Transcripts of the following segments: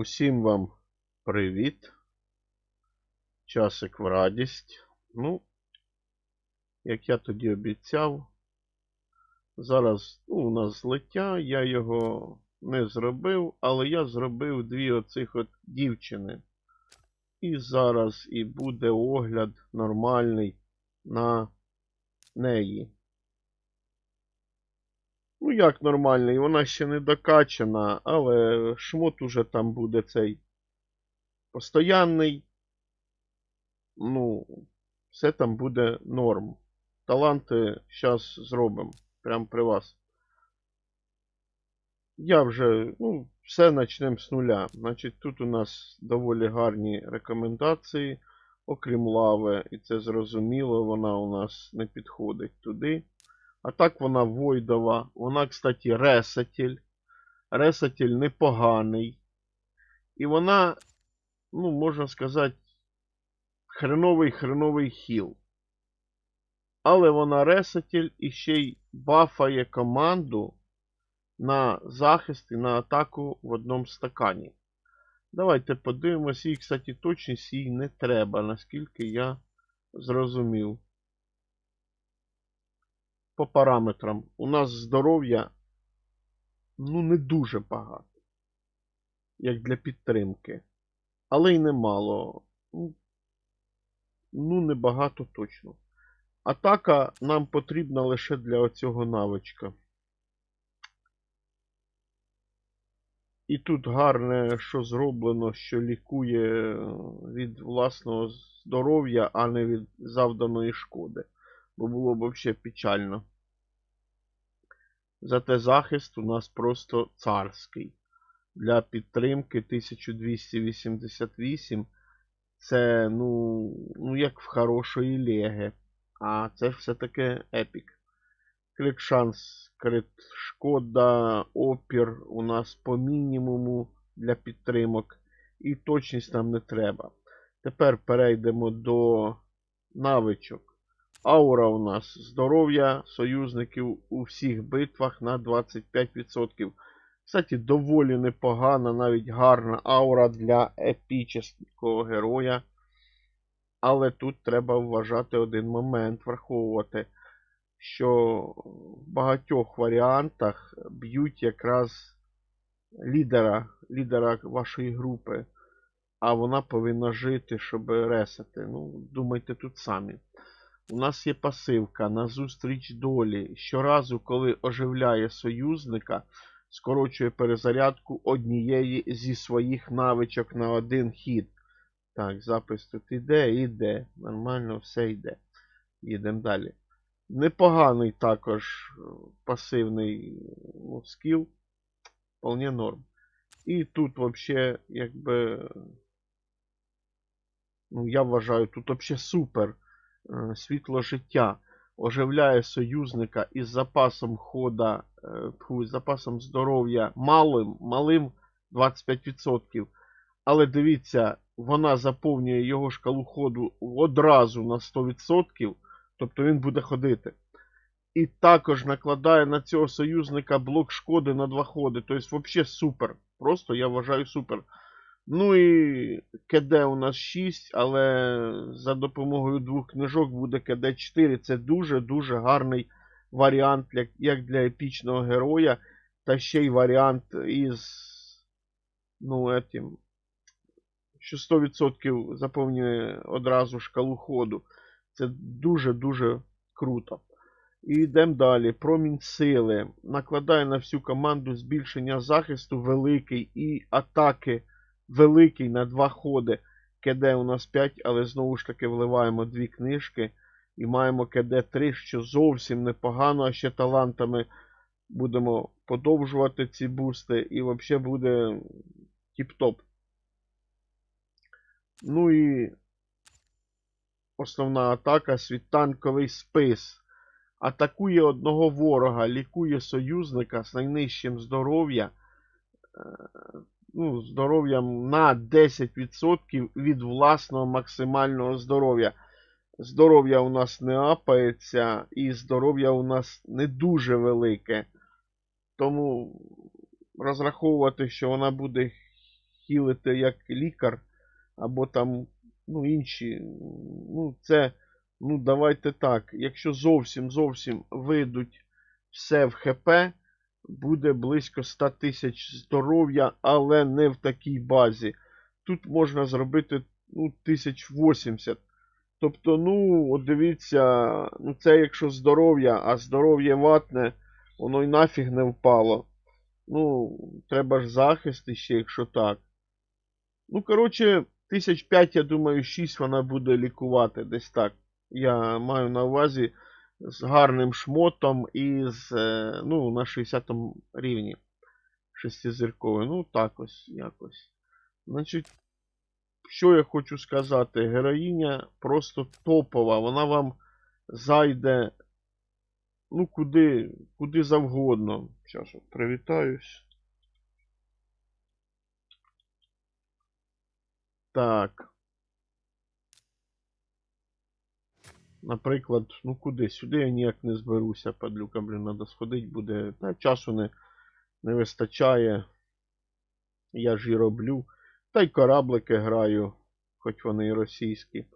Усім вам привіт. Часик в радість. Ну, як я тоді обіцяв, зараз ну, у нас злиття, я його не зробив, але я зробив дві оцих от дівчини. І зараз і буде огляд нормальний на неї. Ну, як нормальний, вона ще не докачана, але шмот уже там буде цей постоянний. Ну, все там буде норм. Таланти зараз зробимо. Прямо при вас. Я вже, ну, все почнемо з нуля. Значить, тут у нас доволі гарні рекомендації, окрім лави, і це зрозуміло, вона у нас не підходить туди. А так вона Войдова. Вона, кстати, ресатель. Ресатель непоганий. І вона, ну, можна сказати, хреновий-хреновий хіл. Але вона ресатель і ще й бафає команду на захист і на атаку в одному стакані. Давайте подивимось. Їй, кстати, точність їй не треба, наскільки я зрозумів по параметрам. У нас здоров'я ну не дуже багато, як для підтримки. Але й немало. Ну, ну небагато точно. Атака нам потрібна лише для оцього навичка. І тут гарне, що зроблено, що лікує від власного здоров'я, а не від завданої шкоди. Бо було б взагалі печально. Зате захист у нас просто царський. Для підтримки 1288 це, ну, ну як в хорошої леги. А це все-таки епік. Клік шанс, крит шкода, опір у нас по мінімуму для підтримок. І точність нам не треба. Тепер перейдемо до навичок. Аура у нас здоров'я союзників у всіх битвах на 25%. Кстати, доволі непогана, навіть гарна аура для епічного героя. Але тут треба вважати один момент, враховувати, що в багатьох варіантах б'ють якраз лідера, лідера вашої групи. А вона повинна жити, щоб ресати. Ну, думайте тут самі. У нас є пасивка на зустріч долі. Щоразу, коли оживляє союзника, скорочує перезарядку однієї зі своїх навичок на один хід. Так, запис тут іде, іде. Нормально все йде. Їдемо далі. Непоганий також пасивний ну, скіл. Вполне норм. І тут взагалі, якби. Ну, я вважаю, тут взагалі супер. Світло життя оживляє союзника із запасом хода, з запасом здоров'я малим, малим 25%. Але дивіться, вона заповнює його шкалу ходу одразу на 100%, тобто він буде ходити. І також накладає на цього союзника блок шкоди на 2 ходи. Тобто, взагалі супер. Просто я вважаю супер. Ну і КД у нас 6, але за допомогою двох книжок буде КД4. Це дуже-дуже гарний варіант як для епічного героя. Та ще й варіант із. Ну, этим, що 100% заповнює одразу шкалу ходу. Це дуже-дуже круто. І йдемо далі. Промінь сили. Накладає на всю команду збільшення захисту великий і атаки великий на два ходи. КД у нас 5, але знову ж таки вливаємо дві книжки. І маємо КД 3, що зовсім непогано, а ще талантами будемо подовжувати ці бусти. І взагалі буде тіп-топ. Ну і основна атака світанковий спис. Атакує одного ворога, лікує союзника з найнижчим здоров'я ну, здоров'ям на 10% від власного максимального здоров'я. Здоров'я у нас не апається, і здоров'я у нас не дуже велике. Тому розраховувати, що вона буде хілите як лікар, або там ну, інші. Ну, це, ну, давайте так. Якщо зовсім зовсім вийдуть все в ХП, буде близько 100 тисяч здоров'я, але не в такій базі. Тут можна зробити ну, 1080. Тобто, ну, от дивіться, ну це якщо здоров'я, а здоров'я ватне, воно й нафіг не впало. Ну, треба ж захист іще, якщо так. Ну, коротше, тисяч п'ять, я думаю, 6 вона буде лікувати десь так. Я маю на увазі з гарним шмотом і з, е, ну, на 60 рівні. Шестизірковий. Ну, так ось якось. Значить, що я хочу сказати? Героїня просто топова. Вона вам зайде ну, куди, куди завгодно. Зараз привітаюсь. Так. Наприклад, ну куди? Сюди я ніяк не зберуся, падлюка, блін, треба сходити буде. Та часу не, не вистачає. Я ж і роблю. Та й кораблики граю, хоч вони і російські. Е,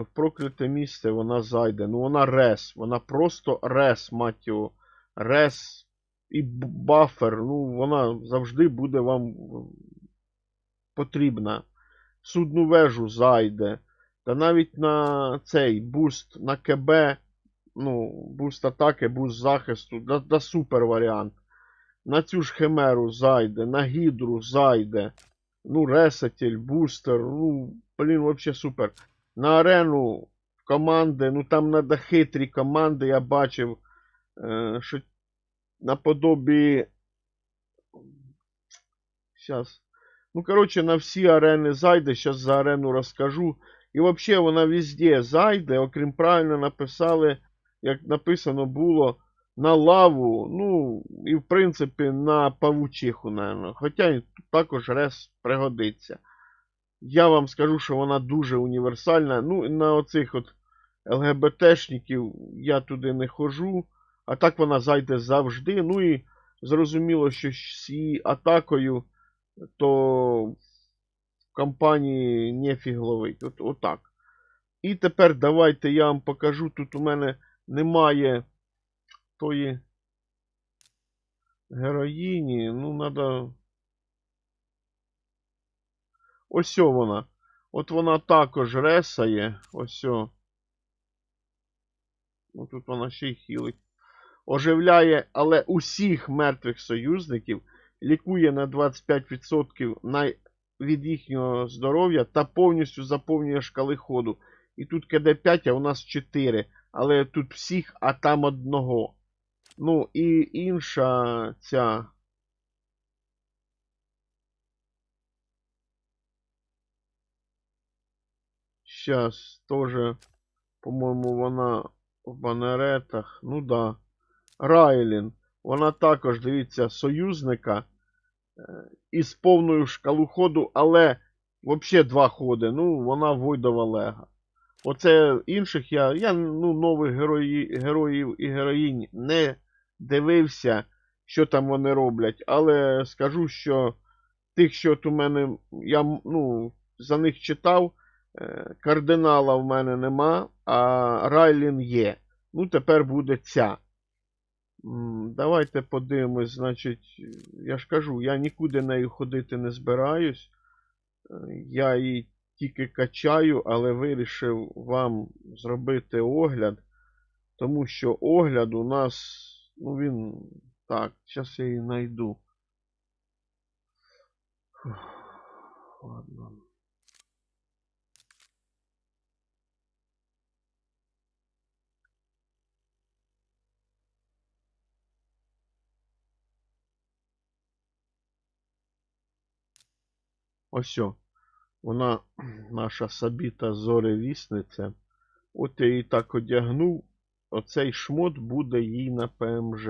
В прокляте місце вона зайде. Ну вона рес. Вона просто рес, мать його. Рес і бафер. Ну, вона завжди буде вам потрібна. Судну вежу зайде. Та навіть на цей буст на КБ, ну, буст атаки, буст захисту, да, да супер варіант. На цю ж химеру зайде, на гідру зайде. Ну, ресетель, бустер, ну, блін, вообще супер. На арену команди, ну там надо хитрі команди, я бачив, е, що наподобі. Сейчас. Ну, короче, на всі арени зайде, зараз за арену розкажу. І взагалі вона везде зайде, окрім правильно написали, як написано було, на лаву, ну, і в принципі на павучиху, наверное. Хоча також рес пригодиться. Я вам скажу, що вона дуже універсальна. Ну, на оцих от ЛГБТшників я туди не хожу. А так вона зайде завжди. Ну і зрозуміло, що з її атакою, то компанії нефіг ловить. От, отак. І тепер давайте я вам покажу. Тут у мене немає тої героїні. Ну, треба. Ось вона. От вона також ресає. Ось. Ну, тут вона ще й хілить. Оживляє, але усіх мертвих союзників лікує на 25% на... від їхнього здоров'я та повністю заповнює шкали ходу. І тут КД 5, а у нас 4. Але тут всіх, а там одного. Ну, і інша ця. Щас теж, по-моєму, вона в банеретах. Ну да. Райлін. Вона також, дивіться, союзника із повною шкалу ходу, але взагалі два ходи. Ну, вона Войдова Лега. Оце інших я. Я ну, нових герої, героїв і героїнь не дивився, що там вони роблять. Але скажу, що тих, що от у мене я ну, за них читав, е, кардинала в мене нема, а Райлін є. Ну, тепер буде ця. Давайте подивимось, значить, я ж кажу, я нікуди нею ходити не збираюсь. Е, Я її тільки качаю, але вирішив вам зробити огляд. Тому що огляд у нас, ну він. Так, зараз я її знайду. Ладно. Ось. Вона наша Сабіта зоревісниця. От я її так одягнув. Оцей шмот буде їй на ПМЖ.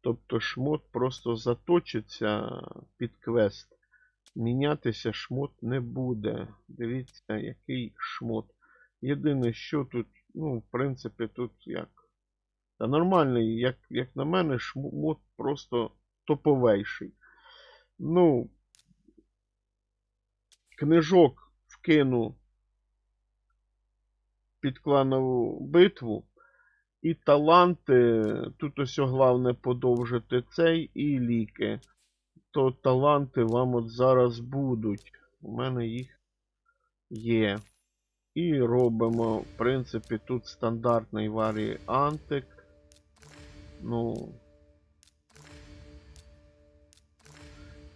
Тобто шмот просто заточиться під квест. Мінятися шмот не буде. Дивіться, який шмот. Єдине, що тут, ну, в принципі, тут як. Та нормальний, як, як на мене, шмот просто топовейший. Ну, книжок вкину під кланову битву. І таланти, тут ось головне подовжити цей і ліки. То таланти вам от зараз будуть. У мене їх є. І робимо, в принципі, тут стандартний варіантик. Ну.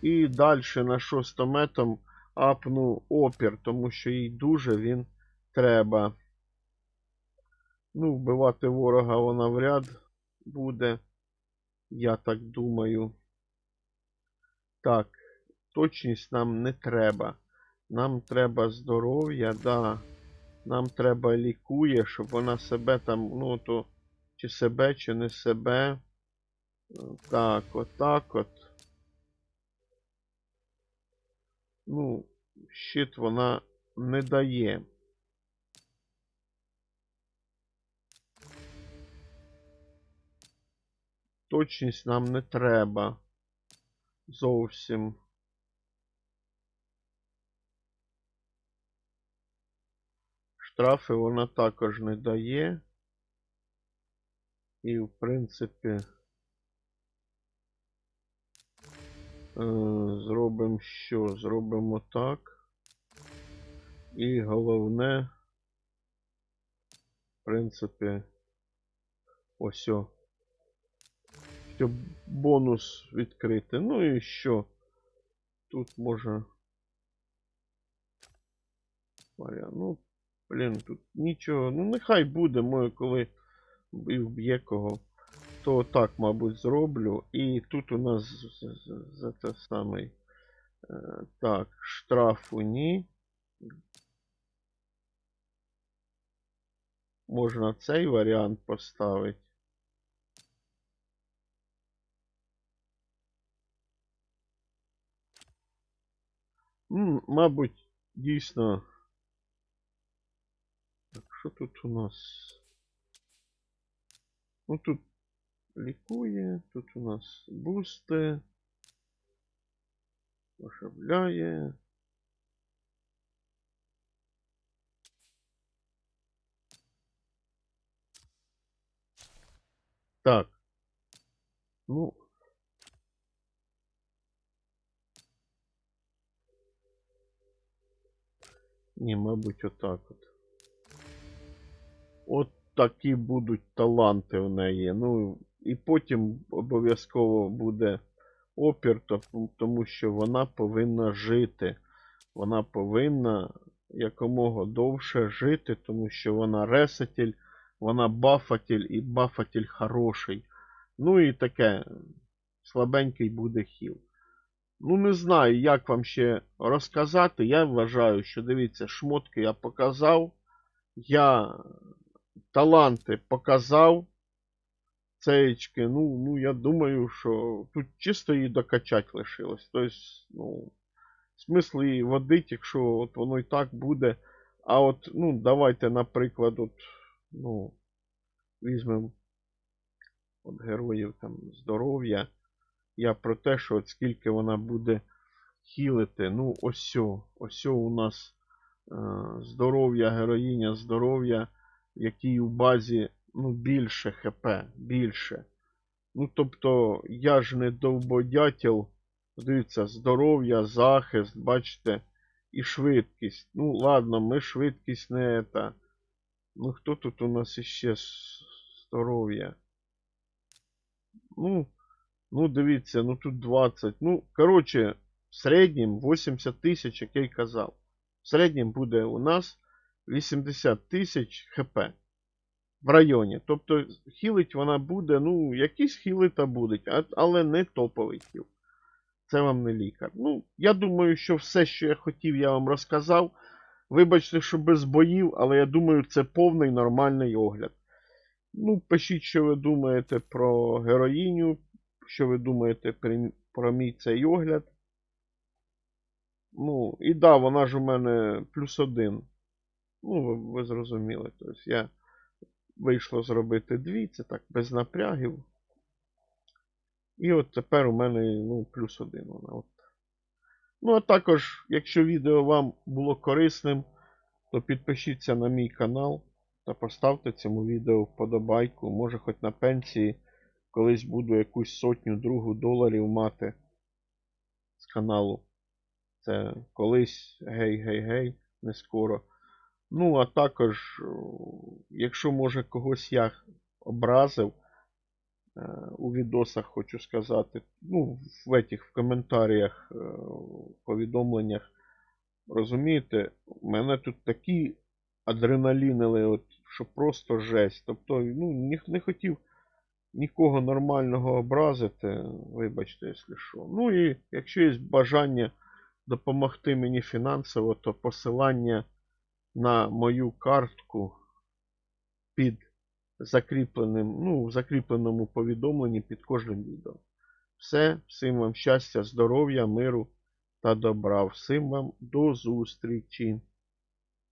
І далі на шостометом апну опір, тому що їй дуже він треба. Ну, вбивати ворога вона вряд буде. Я так думаю. Так, точність нам не треба. Нам треба здоров'я, да. Нам треба лікує, щоб вона себе там, ну то, чи себе, чи не себе. Так, отак от. Ну, щит вона не дає. Точність нам не треба. Зовсім. Штрафи вона також не дає. І, в принципі, зробимо що? Зробимо так. І головне, в принципі, ось. о щоб бонус відкрити. Ну і що? Тут може. Ну, блін, тут нічого. Ну, нехай буде, моє, коли і вб'є кого. То так, мабуть, зроблю. І тут у нас за те самий. Е, так, штрафу ні. Можна цей варіант поставити. М, Мабуть, дійсно. Так, що тут у нас? Ну тут лікує, тут у нас бусти. Ошабляє. Так. Ну, Ні, мабуть, отак от. От такі будуть таланти в неї. Ну, і потім обов'язково буде опір, тому що вона повинна жити. Вона повинна якомога довше жити, тому що вона ресетель, вона бафатель і бафатель хороший. Ну і таке слабенький буде хіл. Ну, не знаю, як вам ще розказати. Я вважаю, що дивіться, шмотки я показав. Я таланти показав. Цеєчки, ну, ну, я думаю, що тут чисто її докачати лишилось. Тобто, ну, смисл її водить, якщо от воно і так буде. А от, ну, давайте, наприклад, от, ну, візьмемо от героїв там здоров'я. Я про те, що от скільки вона буде хілити. Ну, ось, ось у нас е, здоров'я, героїня здоров'я, який у базі ну, більше ХП, більше. Ну, тобто, я ж не довбодятел. Дивіться, здоров'я, захист, бачите, і швидкість. Ну, ладно, ми швидкість не ета. Ну, хто тут у нас іще здоров'я? Ну, ну, дивіться, ну тут 20. Ну, коротше, в середньому 80 тисяч, як я й казав. В середньому буде у нас 80 тисяч ХП в районі. Тобто хілить вона буде, ну, якісь хіли та будуть, але не топовий хіл. Це вам не лікар. Ну, я думаю, що все, що я хотів, я вам розказав. Вибачте, що без боїв, але я думаю, це повний нормальний огляд. Ну, пишіть, що ви думаєте про героїню, що ви думаєте про мій цей огляд. Ну, і да, вона ж у мене плюс один. Ну, ви, ви зрозуміли. Тобто я вийшло зробити дві, це так, без напрягів. І от тепер у мене ну, плюс один вона. От. Ну, а також, якщо відео вам було корисним, то підпишіться на мій канал та поставте цьому відео вподобайку. Може хоч на пенсії колись буду якусь сотню другу доларів мати з каналу. Це колись гей-гей-гей, не скоро. Ну, а також, якщо може когось я образив е, у відосах, хочу сказати, ну, в этих в коментарях, е, в повідомленнях, розумієте, у мене тут такі адреналінили, от, що просто жесть. Тобто, ну, ні, не хотів нікого нормального образити, вибачте, якщо що. Ну і якщо є бажання допомогти мені фінансово, то посилання на мою картку під закріпленим, ну, в закріпленому повідомленні під кожним відео. Все, всім вам щастя, здоров'я, миру та добра. Всім вам до зустрічі!